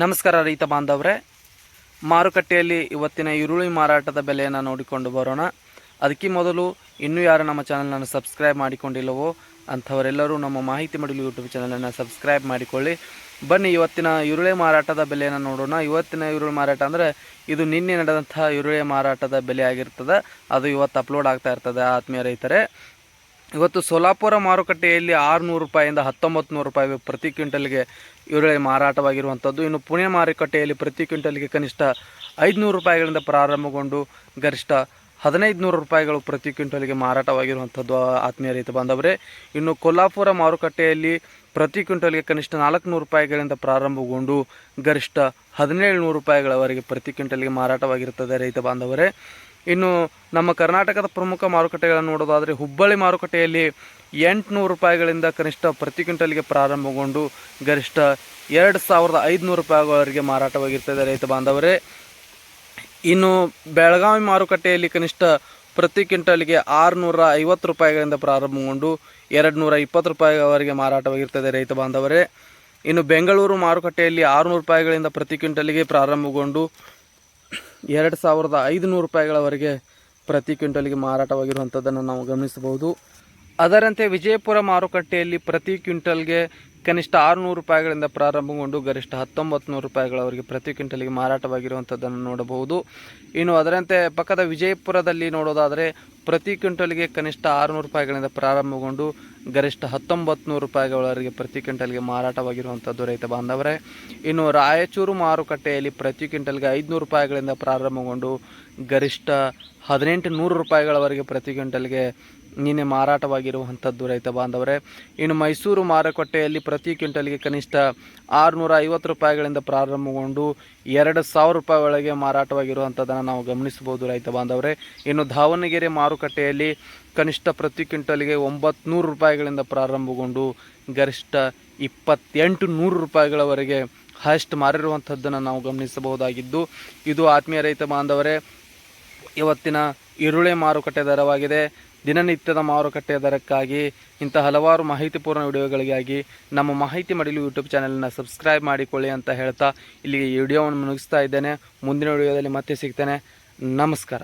ನಮಸ್ಕಾರ ರೈತ ಬಾಂಧವರೇ. ಮಾರುಕಟ್ಟೆಯಲ್ಲಿ ಇವತ್ತಿನ ಈರುಳ್ಳಿ ಮಾರಾಟದ ಬೆಲೆಯನ್ನು ನೋಡಿಕೊಂಡು ಬರೋಣ. ಅದಕ್ಕೆ ಮೊದಲು ಇನ್ನೂ ಯಾರು ನಮ್ಮ ಚಾನಲನ್ನು ಸಬ್ಸ್ಕ್ರೈಬ್ ಮಾಡಿಕೊಂಡಿಲ್ಲವೋ ಅಂಥವರೆಲ್ಲರೂ ನಮ್ಮ ಮಾಹಿತಿ ಮಡಿಲು ಯೂಟ್ಯೂಬ್ ಚಾನಲನ್ನು ಸಬ್ಸ್ಕ್ರೈಬ್ ಮಾಡಿಕೊಳ್ಳಿ. ಬನ್ನಿ ಇವತ್ತಿನ ಈರುಳ್ಳಿ ಮಾರಾಟದ ಬೆಲೆಯನ್ನು ನೋಡೋಣ. ಇವತ್ತಿನ ಈರುಳ್ಳಿ ಮಾರಾಟ ಅಂದರೆ ಇದು ನಿನ್ನೆ ನಡೆದಂತಹ ಈರುಳ್ಳಿ ಮಾರಾಟದ ಬೆಲೆ ಆಗಿರ್ತದೆ. ಅದು ಇವತ್ತು ಅಪ್ಲೋಡ್ ಆಗ್ತಾ ಇರ್ತದೆ ಆತ್ಮೀಯ ರೈತರೇ. ಇವತ್ತು ಸೋಲಾಪುರ ಮಾರುಕಟ್ಟೆಯಲ್ಲಿ ಆರುನೂರು ರೂಪಾಯಿಂದ ಹತ್ತೊಂಬತ್ತು ನೂರು ರೂಪಾಯಿ ಪ್ರತಿ ಕ್ವಿಂಟಲ್ಗೆ ಈರುಳ್ಳಿ ಮಾರಾಟವಾಗಿರುವಂಥದ್ದು. ಇನ್ನು ಪುಣೆ ಮಾರುಕಟ್ಟೆಯಲ್ಲಿ ಪ್ರತಿ ಕ್ವಿಂಟಲ್ಗೆ ಕನಿಷ್ಠ ಐದುನೂರು ರೂಪಾಯಿಗಳಿಂದ ಪ್ರಾರಂಭಗೊಂಡು ಗರಿಷ್ಠ ಹದಿನೈದು ನೂರು ರೂಪಾಯಿಗಳು ಪ್ರತಿ ಕ್ವಿಂಟಲ್ಗೆ ಮಾರಾಟವಾಗಿರುವಂಥದ್ದು ಆತ್ಮೀಯ ರೈತ ಬಾಂಧವರೇ. ಇನ್ನು ಕೊಲ್ಲಾಪುರ ಮಾರುಕಟ್ಟೆಯಲ್ಲಿ ಪ್ರತಿ ಕ್ವಿಂಟಲ್ಗೆ ಕನಿಷ್ಠ ನಾಲ್ಕುನೂರು ರೂಪಾಯಿಗಳಿಂದ ಪ್ರಾರಂಭಗೊಂಡು ಗರಿಷ್ಠ ಹದಿನೇಳು ನೂರು ರೂಪಾಯಿಗಳವರೆಗೆ ಪ್ರತಿ ಕ್ವಿಂಟಲ್ಗೆ ಮಾರಾಟವಾಗಿರುತ್ತದೆ ರೈತ ಬಾಂಧವರೇ. ಇನ್ನು ನಮ್ಮ ಕರ್ನಾಟಕದ ಪ್ರಮುಖ ಮಾರುಕಟ್ಟೆಗಳನ್ನು ನೋಡೋದಾದರೆ ಹುಬ್ಬಳ್ಳಿ ಮಾರುಕಟ್ಟೆಯಲ್ಲಿ ಎಂಟುನೂರು ರೂಪಾಯಿಗಳಿಂದ ಕನಿಷ್ಠ ಪ್ರತಿ ಕ್ವಿಂಟಲ್ಗೆ ಪ್ರಾರಂಭಗೊಂಡು ಗರಿಷ್ಠ ಎರಡು ಸಾವಿರದ ಐದುನೂರು ರೂಪಾಯಿಗಳವರೆಗೆ ಮಾರಾಟವಾಗಿರ್ತದೆ ರೈತ ಬಾಂಧವರೇ. ಇನ್ನು ಬೆಳಗಾವಿ ಮಾರುಕಟ್ಟೆಯಲ್ಲಿ ಕನಿಷ್ಠ ಪ್ರತಿ ಕ್ವಿಂಟಲ್ಗೆ ಆರುನೂರ ಐವತ್ತು ರೂಪಾಯಿಗಳಿಂದ ಪ್ರಾರಂಭಗೊಂಡು ಎರಡು ನೂರ ಇಪ್ಪತ್ತು ರೂಪಾಯಿವರೆಗೆ ಮಾರಾಟವಾಗಿರ್ತದೆ ರೈತ ಬಾಂಧವರೇ. ಇನ್ನು ಬೆಂಗಳೂರು ಮಾರುಕಟ್ಟೆಯಲ್ಲಿ ಆರುನೂರು ರೂಪಾಯಿಗಳಿಂದ ಪ್ರತಿ ಕ್ವಿಂಟಲ್ಗೆ ಪ್ರಾರಂಭಗೊಂಡು ಎರಡು ಸಾವಿರದ ಐದುನೂರು ರೂಪಾಯಿಗಳವರೆಗೆ ಪ್ರತಿ ಕ್ವಿಂಟಲ್ಗೆ ಮಾರಾಟವಾಗಿರುವಂಥದ್ದನ್ನು ನಾವು ಗಮನಿಸಬಹುದು. ಅದರಂತೆ ವಿಜಯಪುರ ಮಾರುಕಟ್ಟೆಯಲ್ಲಿ ಪ್ರತಿ ಕ್ವಿಂಟಲ್ಗೆ ಕನಿಷ್ಠ ಆರುನೂರು ರೂಪಾಯಿಗಳಿಂದ ಪ್ರಾರಂಭಗೊಂಡು ಗರಿಷ್ಠ ಹತ್ತೊಂಬತ್ತು ನೂರು ರೂಪಾಯಿಗಳವರೆಗೆ ಪ್ರತಿ ಕ್ವಿಂಟಲ್ಗೆ ಮಾರಾಟವಾಗಿರುವಂಥದ್ದನ್ನು ನೋಡಬಹುದು. ಇನ್ನು ಅದರಂತೆ ಪಕ್ಕದ ವಿಜಯಪುರದಲ್ಲಿ ನೋಡೋದಾದರೆ ಪ್ರತಿ ಕ್ವಿಂಟಲ್ಗೆ ಕನಿಷ್ಠ ಆರುನೂರು ರೂಪಾಯಿಗಳಿಂದ ಪ್ರಾರಂಭಗೊಂಡು ಗರಿಷ್ಠ ಹತ್ತೊಂಬತ್ತು ನೂರು ರೂಪಾಯಿಗಳವರೆಗೆ ಪ್ರತಿ ಕ್ವಿಂಟಲ್ಗೆ ಮಾರಾಟವಾಗಿರುವಂಥದ್ದು ರೈತ ಬಾಂಧವರೇ. ಇನ್ನು ರಾಯಚೂರು ಮಾರುಕಟ್ಟೆಯಲ್ಲಿ ಪ್ರತಿ ಕ್ವಿಂಟಲ್ಗೆ ಐದುನೂರು ರೂಪಾಯಿಗಳಿಂದ ಪ್ರಾರಂಭಗೊಂಡು ಗರಿಷ್ಠ ಹದಿನೆಂಟು ನೂರು ರೂಪಾಯಿಗಳವರೆಗೆ ಪ್ರತಿ ಕ್ವಿಂಟಲ್ಗೆ ನಿನ್ನೆ ಮಾರಾಟವಾಗಿರುವಂಥದ್ದು ರೈತ ಬಾಂಧವರೇ. ಇನ್ನು ಮೈಸೂರು ಮಾರುಕಟ್ಟೆಯಲ್ಲಿ ಪ್ರತಿ ಕ್ವಿಂಟಲ್ಗೆ ಕನಿಷ್ಠ ಆರುನೂರ ಐವತ್ತು ರೂಪಾಯಿಗಳಿಂದ ಪ್ರಾರಂಭಗೊಂಡು ಎರಡು ಸಾವಿರ ರೂಪಾಯಿ ಒಳಗೆ ಮಾರಾಟವಾಗಿರುವಂಥದ್ದನ್ನು ನಾವು ಗಮನಿಸಬಹುದು, ರೈತ ಬಾಂಧವರೇ. ಇನ್ನು ದಾವಣಗೆರೆ ಮಾರುಕಟ್ಟೆಯಲ್ಲಿ ಕನಿಷ್ಠ ಪ್ರತಿ ಕ್ವಿಂಟಲ್ಗೆ ಒಂಬತ್ತು ರೂಪಾಯಿಗಳಿಂದ ಪ್ರಾರಂಭಗೊಂಡು ಗರಿಷ್ಠ ಇಪ್ಪತ್ತೆಂಟು ನೂರು ರೂಪಾಯಿಗಳವರೆಗೆ ಹೈಸ್ಟ್ ಮಾರಿರುವಂಥದ್ದನ್ನು ನಾವು ಗಮನಿಸಬಹುದಾಗಿದ್ದು, ಇದು ಆತ್ಮೀಯ ರೈತ ಬಾಂಧವರೇ, ಇವತ್ತಿನ ಈರುಳ್ಳಿ ಮಾರುಕಟ್ಟೆ ದರವಾಗಿದೆ. ದಿನನಿತ್ಯದ ಮಾರುಕಟ್ಟೆ ದರಕ್ಕಾಗಿ ಇಂಥ ಹಲವಾರು ಮಾಹಿತಿಪೂರ್ಣ ವಿಡಿಯೋಗಳಿಗಾಗಿ ನಮ್ಮ ಮಾಹಿತಿ ಮಡಿಲು ಯೂಟ್ಯೂಬ್ ಚಾನಲನ್ನು ಸಬ್ಸ್ಕ್ರೈಬ್ ಮಾಡಿಕೊಳ್ಳಿ ಅಂತ ಹೇಳ್ತಾ ಇಲ್ಲಿ ಈ ವಿಡಿಯೋವನ್ನು ಮುಗಿಸ್ತಾ ಇದ್ದೇನೆ. ಮುಂದಿನ ವಿಡಿಯೋದಲ್ಲಿ ಮತ್ತೆ ಸಿಗ್ತೇನೆ. ನಮಸ್ಕಾರ.